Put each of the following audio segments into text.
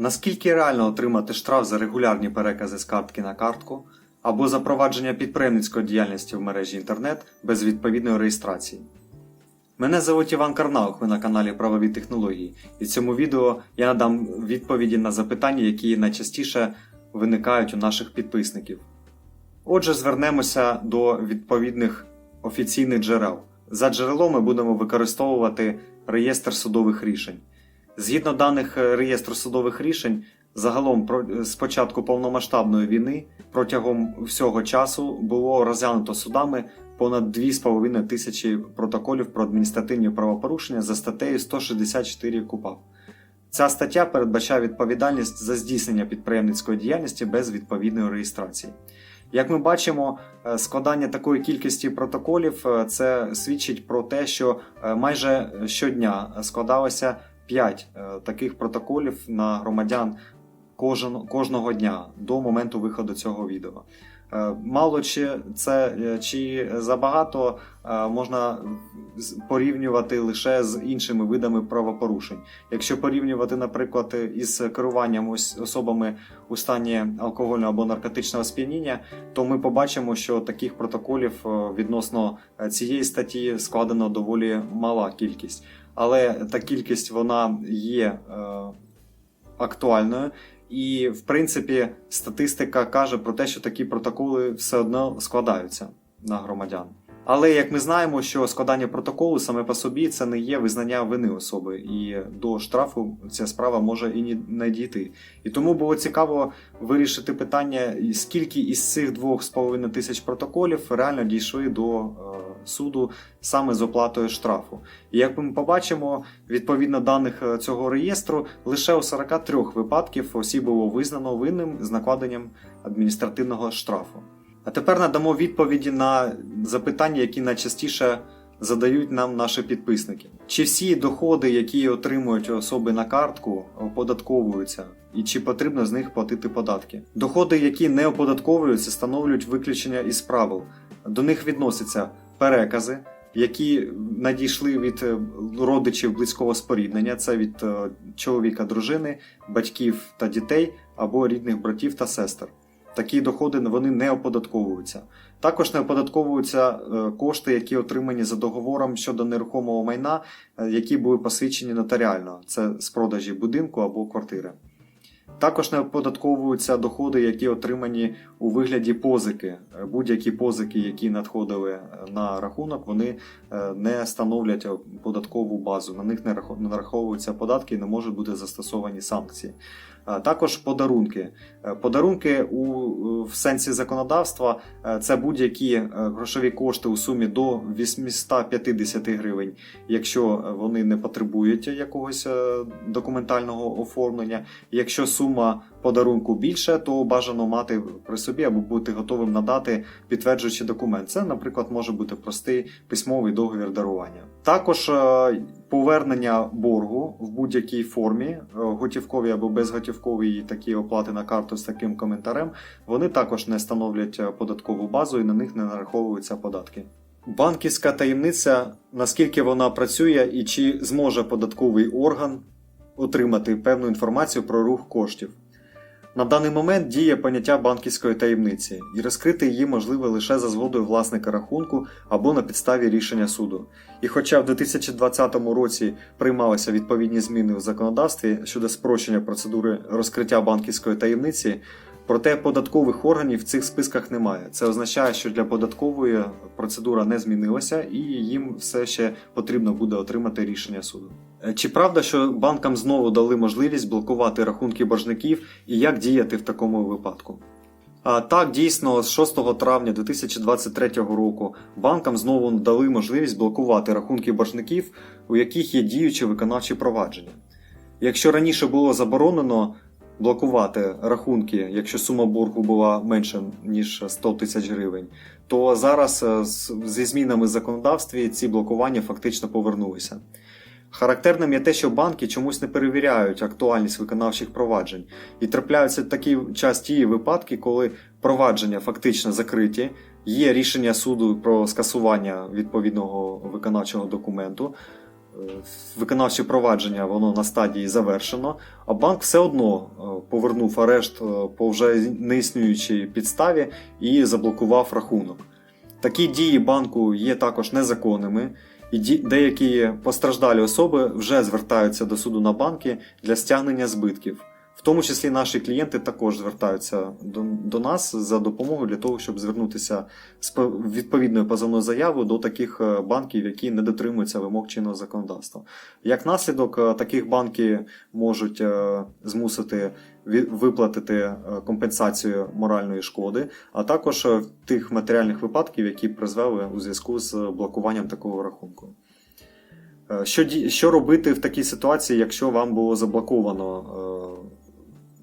Наскільки реально отримати штраф за регулярні перекази з картки на картку або за провадження підприємницької діяльності в мережі інтернет без відповідної реєстрації? Мене звуть Іван Карнаух, ви на каналі Правові технології, і в цьому відео я надам відповіді на запитання, які найчастіше виникають у наших підписників. Отже, звернемося до відповідних офіційних джерел. За джерелом ми будемо використовувати реєстр судових рішень. Згідно даних е, реєстру судових рішень, загалом про- з початку повномасштабної війни протягом всього часу було розглянуто судами понад 2,5 тисячі протоколів про адміністративні правопорушення за статтею 164 КУПАП. Ця стаття передбачає відповідальність за здійснення підприємницької діяльності без відповідної реєстрації. Як ми бачимо, е, складання такої кількості протоколів е, це свідчить про те, що е, майже щодня складалося 5 таких протоколів на громадян кожен, кожного дня до моменту виходу цього відео. Е, Мало чи це е, чи забагато е, можна порівнювати лише з іншими видами правопорушень. Якщо порівнювати, наприклад, із керуванням ось особами у стані алкогольного або наркотичного сп'яніння, то ми побачимо, що таких протоколів е, відносно е, цієї статті складено доволі мала кількість. Але та кількість вона є е, актуальною. І, в принципі, статистика каже про те, що такі протоколи все одно складаються на громадян. Але як ми знаємо, що складання протоколу саме по собі це не є визнання вини особи, і до штрафу ця справа може і не дійти. І тому було цікаво вирішити питання, скільки із цих двох з половиною тисяч протоколів реально дійшли до е, суду саме з оплатою штрафу. І як ми побачимо, відповідно даних е, цього реєстру, лише у 43 випадків осіб було визнано винним з накладенням адміністративного штрафу. А тепер надамо відповіді на запитання, які найчастіше задають нам наші підписники. Чи всі доходи, які отримують особи на картку, оподатковуються? І чи потрібно з них платити податки? Доходи, які не оподатковуються, становлюють виключення із правил. До них відносяться перекази, які надійшли від е, родичів близького споріднення, це від е, чоловіка, дружини, батьків та дітей або рідних братів та сестер. Такі доходи вони не оподатковуються. Також не оподатковуються е, кошти, які отримані за договором щодо нерухомого майна, які були посвідчені нотаріально, це з продажі будинку або квартири. Також не оподатковуються доходи, які отримані у вигляді позики. Е, Будь-які позики, які надходили е, на рахунок, вони е, не становлять податкову базу. На них не нараховуються податки і не можуть бути застосовані санкції. Також подарунки. Подарунки у, в сенсі законодавства це будь-які грошові кошти у сумі до 850 гривень, якщо вони не потребують якогось документального оформлення. Якщо сума подарунку більше, то бажано мати при собі або бути готовим надати підтверджуючий документ. Це, наприклад, може бути простий письмовий договір дарування. Також е, повернення боргу в будь-якій формі, е, готівкові або безготівкові такі оплати на карту з таким коментарем, вони також не становлять е, податкову базу і на них не нараховуються податки. Банківська таємниця, наскільки вона працює і чи зможе податковий орган отримати певну інформацію про рух коштів. На даний момент діє поняття банківської таємниці, і розкрити її можливо лише за згодою власника рахунку або на підставі рішення суду. І хоча в 2020 році приймалися відповідні зміни у законодавстві щодо спрощення процедури розкриття банківської таємниці, проте податкових органів в цих списках немає. Це означає, що для податкової процедура не змінилася, і їм все ще потрібно буде отримати рішення суду. Е, Чи правда, що банкам знову дали можливість блокувати рахунки боржників і як діяти в такому випадку? А, так, дійсно, з 6 травня 2023 року банкам знову дали можливість блокувати рахунки боржників, у яких є діючі виконавчі провадження. Якщо раніше було заборонено блокувати рахунки, якщо сума боргу була менша ніж 100 тисяч гривень, то зараз е, зі змінами в законодавстві ці блокування фактично повернулися. Характерним є те, що банки чомусь не перевіряють актуальність виконавчих проваджень, і трапляються такі часті випадки, коли провадження фактично закриті, є рішення суду про скасування відповідного виконавчого документу. Виконавче провадження воно на стадії завершено, а банк все одно е, повернув арешт е, по вже неіснуючій підставі і заблокував рахунок. Такі дії банку є також незаконними, і деякі постраждалі особи вже звертаються до суду на банки для стягнення збитків. В тому числі наші клієнти також звертаються до, до нас за допомогою для того, щоб звернутися з по- відповідною позовною заявою до таких е, банків, які не дотримуються вимог чинного законодавства. Як наслідок, е, таких банки можуть е, змусити виплатити компенсацію моральної шкоди, а також тих матеріальних випадків, які призвели у зв'язку з блокуванням такого рахунку. Що, що робити в такій ситуації, якщо вам було заблоковано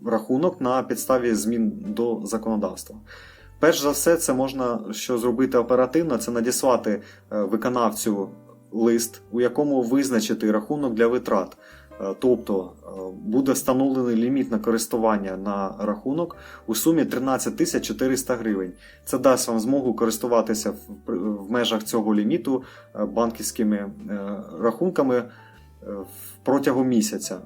рахунок на підставі змін до законодавства? Перш за все, це можна що зробити оперативно, це надіслати е, виконавцю лист, у якому визначити рахунок для витрат. Е, Тобто е, буде встановлений ліміт на користування на рахунок у сумі 13 тисяч 400 гривень. Це дасть вам змогу користуватися в, межах цього ліміту банківськими рахунками протягом місяця.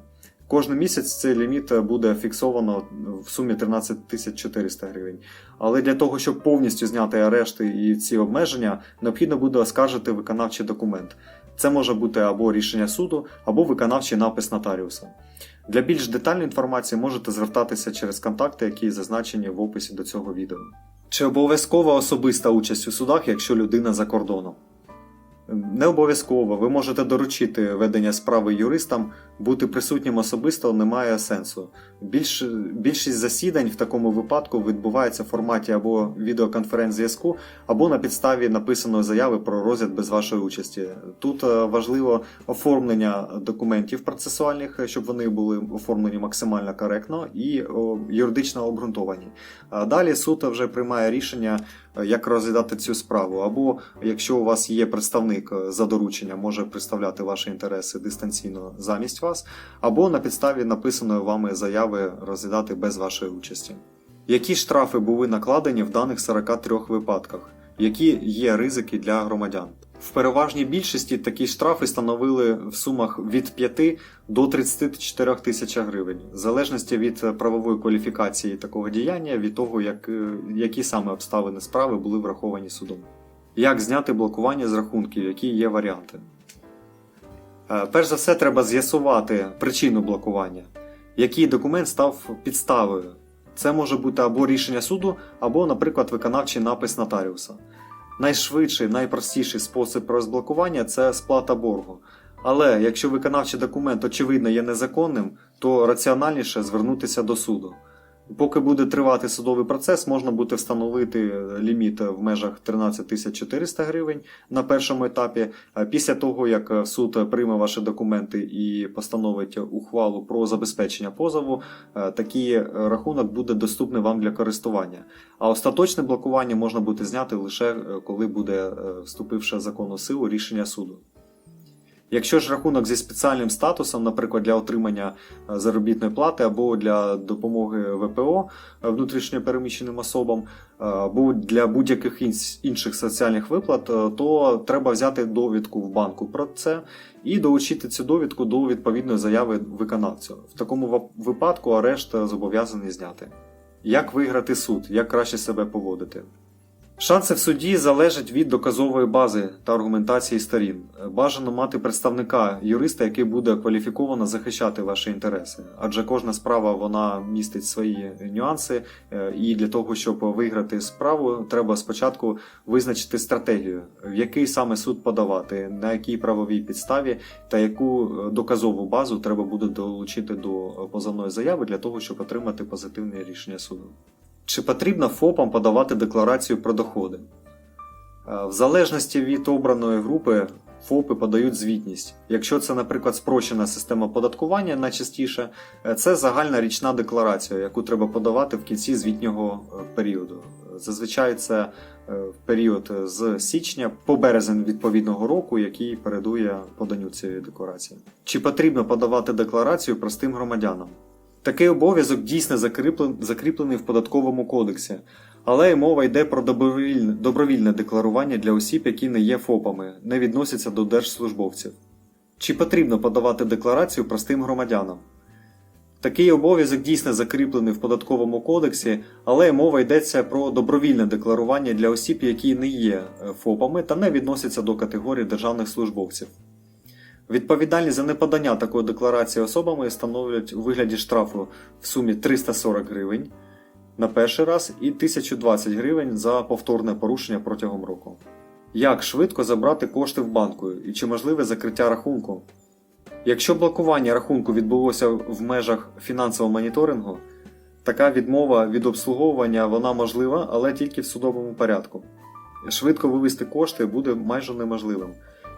Кожен місяць цей ліміт буде фіксовано в сумі 13 тисяч 400 гривень. Але для того, щоб повністю зняти арешти і ці обмеження, необхідно буде оскаржити виконавчий документ. Це може бути або рішення суду, або виконавчий напис нотаріуса. Для більш детальної інформації можете звертатися через контакти, які зазначені в описі до цього відео. Чи обов'язкова особиста участь у судах, якщо людина за кордоном? Не обов'язково. Ви можете доручити ведення справи юристам, бути присутнім особисто немає сенсу. Більш, більшість засідань в такому випадку відбувається в форматі або відеоконференц-зв'язку, або на підставі написаної заяви про розгляд без вашої участі. Тут е, важливо оформлення документів процесуальних, щоб вони були оформлені максимально коректно і юридично обґрунтовані. А далі суд вже приймає рішення, е, як розглядати цю справу. Або якщо у вас є представник е, за доручення, може представляти ваші інтереси дистанційно замість вас, або на підставі написаної вами заяви розглядати без вашої участі. Які штрафи були накладені в даних 43 випадках? Які є ризики для громадян? В переважній більшості такі штрафи становили в сумах від 5 до 34 тисяч гривень, в залежності від правової кваліфікації такого діяння, від того, як, е, які саме обставини справи були враховані судом. Як зняти блокування з рахунків, які є варіанти? Е, Перш за все, треба з'ясувати причину блокування, який документ став підставою. Це може бути або рішення суду, або, наприклад, виконавчий напис нотаріуса. Найшвидший, найпростіший спосіб розблокування це сплата боргу. Але якщо виконавчий документ очевидно є незаконним, то раціональніше звернутися до суду. Поки буде тривати судовий процес, можна буде встановити ліміт в межах 13 400 гривень на першому етапі. А Після того, як суд прийме ваші документи і постановить ухвалу про забезпечення позову, е, такий рахунок буде доступний вам для користування. А остаточне блокування можна буде зняти лише е, коли буде е, вступивши в законну силу рішення суду. Якщо ж рахунок зі спеціальним статусом, наприклад, для отримання е, заробітної плати або для допомоги ВПО е, внутрішньопереміщеним особам, е, або для будь-яких інших соціальних виплат, то треба взяти довідку в банку про це і долучити цю довідку до відповідної заяви виконавцю. В такому випадку арешт зобов'язаний зняти. Як виграти суд, як краще себе поводити? Шанси в суді залежать від доказової бази та аргументації сторін. Бажано мати представника юриста, який буде кваліфіковано захищати ваші інтереси, адже кожна справа вона містить свої нюанси, е, і для того, щоб виграти справу, треба спочатку визначити стратегію, в який саме суд подавати, на якій правовій підставі та яку е, доказову базу треба буде долучити до позовної заяви для того, щоб отримати позитивне рішення суду. Чи потрібно ФОПам подавати декларацію про доходи? Е, В залежності від обраної групи ФОПи подають звітність. Якщо це, наприклад, спрощена система податкування найчастіше, е, це загальна річна декларація, яку треба подавати в кінці звітнього е, періоду. Зазвичай це період з січня по березень відповідного року, який передує поданню цієї декларації. Чи потрібно подавати декларацію простим громадянам? Такий обов'язок дійсно закріплений в податковому кодексі, але й мова йде про добровільне, добровільне декларування для осіб, які не є ФОПами, не відносяться до держслужбовців. Чи потрібно подавати декларацію простим громадянам? Такий обов'язок дійсно закріплений в податковому кодексі, але мова йдеться про добровільне декларування для осіб, які не є е, ФОПами та не відносяться до категорії державних службовців. Відповідальність за неподання такої декларації особами становлять у вигляді штрафу в сумі 340 гривень на перший раз і 1020 гривень за повторне порушення протягом року. Як швидко забрати кошти в банку і чи можливе закриття рахунку? Якщо блокування рахунку відбулося в межах фінансового моніторингу, така відмова від обслуговування вона можлива, але тільки в судовому порядку. Швидко вивести кошти буде майже неможливим.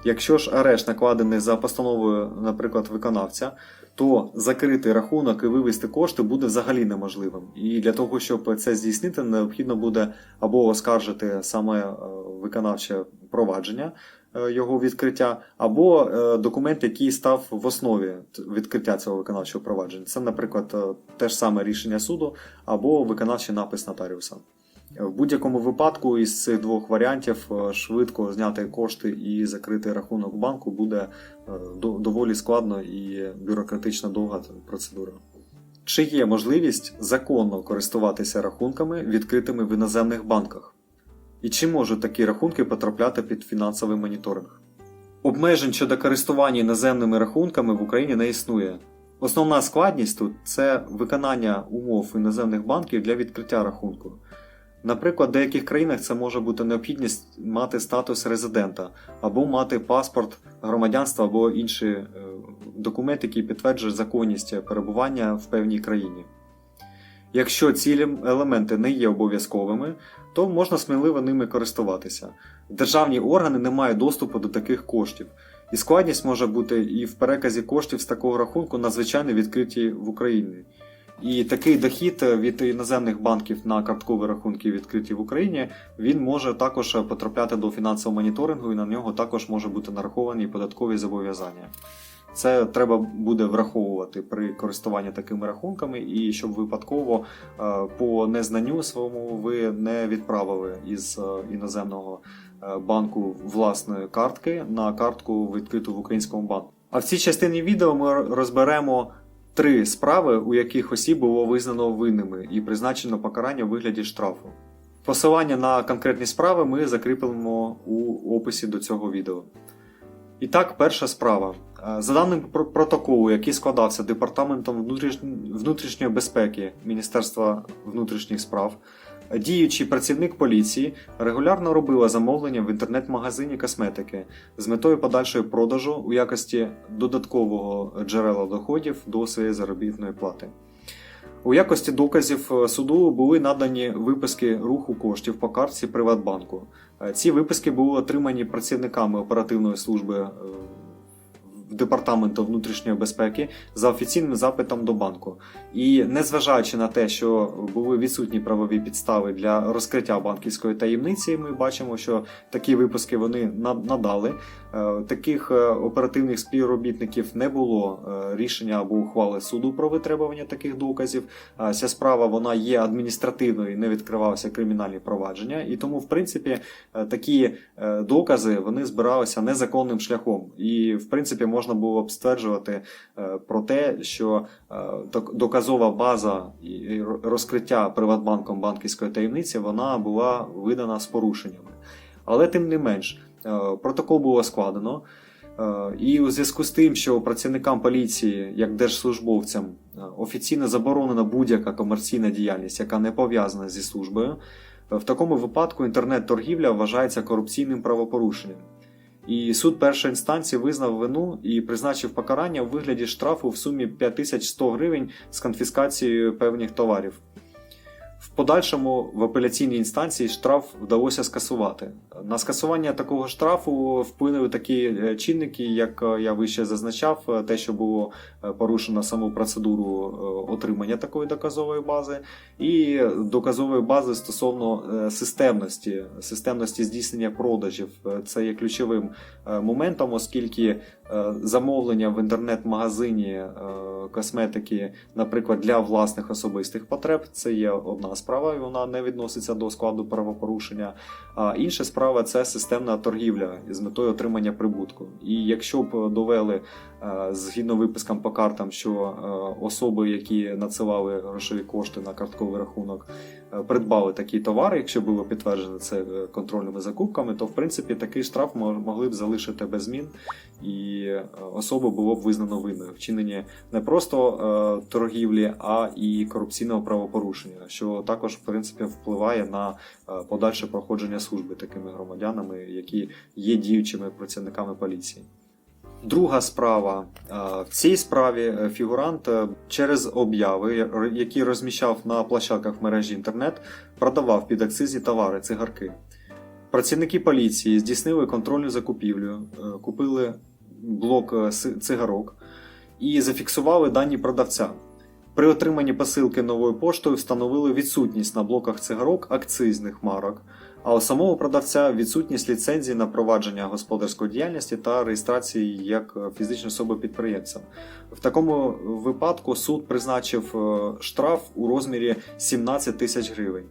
Якщо ж арешт накладений за постановою, наприклад, виконавця, то закрити рахунок і вивести кошти буде взагалі неможливим. І для того, щоб це здійснити, необхідно буде або оскаржити саме е, виконавче провадження е, його відкриття, або е, документ, який став в основі відкриття цього виконавчого провадження. Це, наприклад, те ж саме рішення суду або виконавчий напис нотаріуса. В будь-якому випадку із цих двох варіантів е, швидко зняти кошти і закрити рахунок банку буде е, доволі складно і бюрократично довга процедура. Чи є можливість законно користуватися рахунками, відкритими в іноземних банках? І чи можуть такі рахунки потрапляти під фінансовий моніторинг? Обмежень щодо користування іноземними рахунками в Україні не існує. Основна складність тут це виконання умов іноземних банків для відкриття рахунку. Наприклад, в деяких країнах це може бути необхідність мати статус резидента або мати паспорт громадянства або інший е, документ, який підтверджує законність перебування в певній країні. Якщо ці елементи не є обов'язковими, то можна сміливо ними користуватися. Державні органи не мають доступу до таких коштів, і складність може бути і в переказі коштів з такого рахунку надзвичайно відкриті в Україні. І такий дохід від іноземних банків на карткові рахунки, відкриті в Україні, він може також потрапляти до фінансового моніторингу, і на нього також може бути нараховані податкові зобов'язання. Це треба буде враховувати при користуванні такими рахунками, і щоб випадково е, по незнанню своєму ви не відправили із е, іноземного е, банку власної картки на картку відкриту в українському банку. А в цій частині відео ми розберемо три справи, у яких осіб було визнано винними і призначено покарання у вигляді штрафу. Посилання на конкретні справи ми закріпимо у описі до цього відео. І так, перша справа. Е, За даним протоколу, який складався Департаментом внутрішньої безпеки Міністерства внутрішніх справ, діючий працівник поліції регулярно робила замовлення в інтернет-магазині косметики з метою подальшої продажу у якості додаткового джерела доходів до своєї заробітної плати. У якості доказів е, суду були надані виписки руху коштів по картці Приватбанку. Е, Ці виписки були отримані працівниками оперативної служби е, департаменту внутрішньої безпеки за офіційним запитом до банку. І незважаючи на те, що були відсутні правові підстави для розкриття банківської таємниці, ми бачимо, що такі випуски вони надали. Е, Таких е, оперативних співробітників не було е, рішення або ухвали суду про витребування таких доказів. Ця справа вона є адміністративною, не відкривалося кримінальні провадження, і тому, в принципі, такі докази вони збиралися незаконним шляхом. І, в принципі, можна було б стверджувати про те, що доказова база і розкриття Приватбанком банківської таємниці вона була видана з порушеннями. Але тим не менш, протокол було складено. Е, І у зв'язку з тим, що працівникам поліції, як держслужбовцям, е, офіційно заборонена будь-яка комерційна діяльність, яка не пов'язана зі службою, е, в такому випадку інтернет-торгівля вважається корупційним правопорушенням. І суд першої інстанції визнав вину і призначив покарання у вигляді штрафу в сумі 5100 гривень з конфіскацією певних товарів. В подальшому в апеляційній інстанції штраф вдалося скасувати. На скасування такого штрафу вплинули такі е, чинники, як е, я вище зазначав, е, те, що було порушено саму процедуру отримання такої доказової бази, і доказової бази стосовно системності, системності здійснення продажів. Це є ключовим моментом, оскільки замовлення в інтернет-магазині косметики, наприклад, для власних особистих потреб, це є одна кримінальна справа, і вона не відноситься до складу правопорушення. А інша справа це системна торгівля з метою отримання прибутку. І якщо б довели е, згідно випискам по картам, що е, особи, які надсилали грошові кошти на картковий рахунок, е, придбали такі товари, якщо було підтверджено це контрольними закупками, то в принципі такий штраф могли б залишити без змін, і особу було б визнано винною вчинені не просто торгівлі, а і корупційного правопорушення, що також в принципі впливає на е, подальше проходження служби такими громадянами, які є діючими працівниками поліції. Друга справа Е, в цій справі е, фігурант через обяви, які розміщав на площадках мережі інтернет, продавав підакцизні товари, цигарки. Працівники поліції здійснили контрольну закупівлю, купили блок цигарок і зафіксували дані продавця. При отриманні посилки новою поштою встановили відсутність на блоках цигарок акцизних марок, а у самого продавця відсутність ліцензії на провадження господарської діяльності та реєстрації як фізичної особи підприємця. В такому випадку суд призначив е, штраф у розмірі 17 тисяч гривень.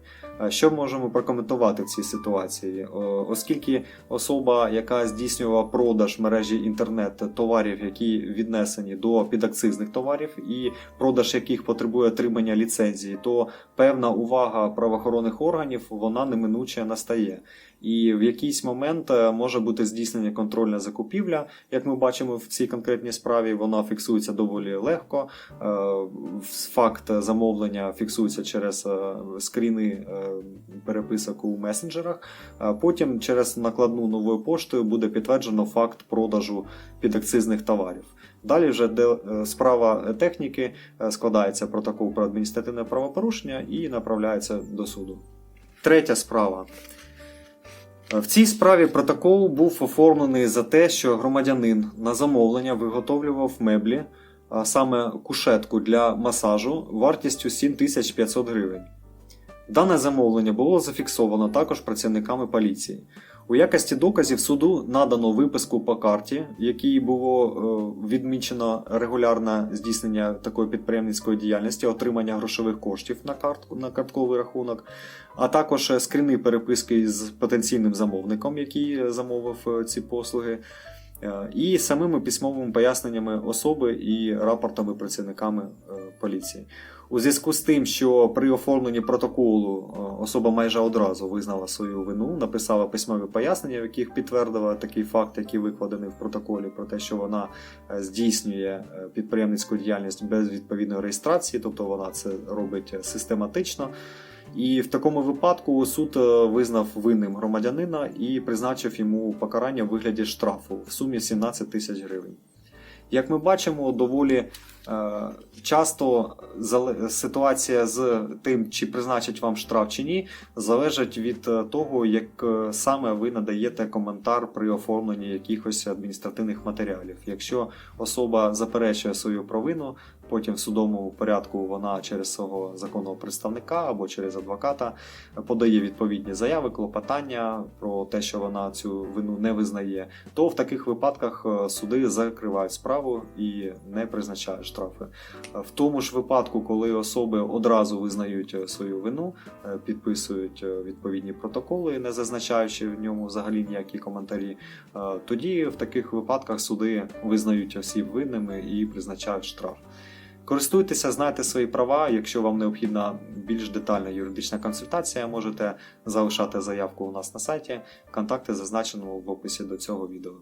Що можемо прокоментувати в цій ситуації? Оскільки особа, яка здійснювала продаж мережі інтернет товарів, які віднесені до підакцизних товарів, і продаж яких потребує отримання ліцензії, то певна увага правоохоронних органів вона неминуче настає. І в якийсь момент е, може бути здійснення контрольна закупівля, як ми бачимо в цій конкретній справі, вона фіксується доволі легко. Е, Факт замовлення фіксується через е, скріни переписок у месенджерах. Потім через накладну новою поштою буде підтверджено факт продажу підакцизних товарів. Далі вже де справа техніки складається протокол про адміністративне правопорушення і направляється до суду. Третя справа. В цій справі протокол був оформлений за те, що громадянин на замовлення виготовлював меблі, а саме кушетку для масажу вартістю 7500 гривень. Дане замовлення було зафіксовано також працівниками поліції. У якості доказів суду надано виписку по карті, в якій було е, відмічено регулярне здійснення такої підприємницької діяльності, отримання грошових коштів на картку на картковий рахунок, а також скріни переписки з потенційним замовником, який замовив е, ці послуги, е, і самими письмовими поясненнями особи і рапортами працівниками поліції. У зв'язку з тим, що при оформленні протоколу е, особа майже одразу визнала свою вину, написала письмові пояснення, в яких підтвердила такий факт, який викладений в протоколі, про те, що вона е, здійснює е, підприємницьку діяльність без відповідної реєстрації, тобто вона це робить систематично. І в такому випадку суд визнав винним громадянина і призначив йому покарання в вигляді штрафу в сумі 17 тисяч гривень. Як ми бачимо, доволі е, часто ситуація з тим, чи призначать вам штраф чи ні, залежить від е, того, як е, саме ви надаєте коментар при оформленні якихось адміністративних матеріалів. Якщо особа заперечує свою провину, потім в судовому порядку вона через свого законного представника або через адвоката подає відповідні заяви, клопотання про те, що вона цю вину не визнає, то в таких випадках е, суди закривають справу і не призначають штрафи. Е, В тому ж випадку, коли особи одразу визнають е, свою вину, підписують відповідні протоколи, не зазначаючи в ньому взагалі ніякі коментарі, тоді в таких випадках суди визнають осіб винними і призначають штраф. Користуйтеся, знайте свої права. Якщо вам необхідна більш детальна юридична консультація, можете залишати заявку у нас на сайті. Контакти зазначено в описі до цього відео.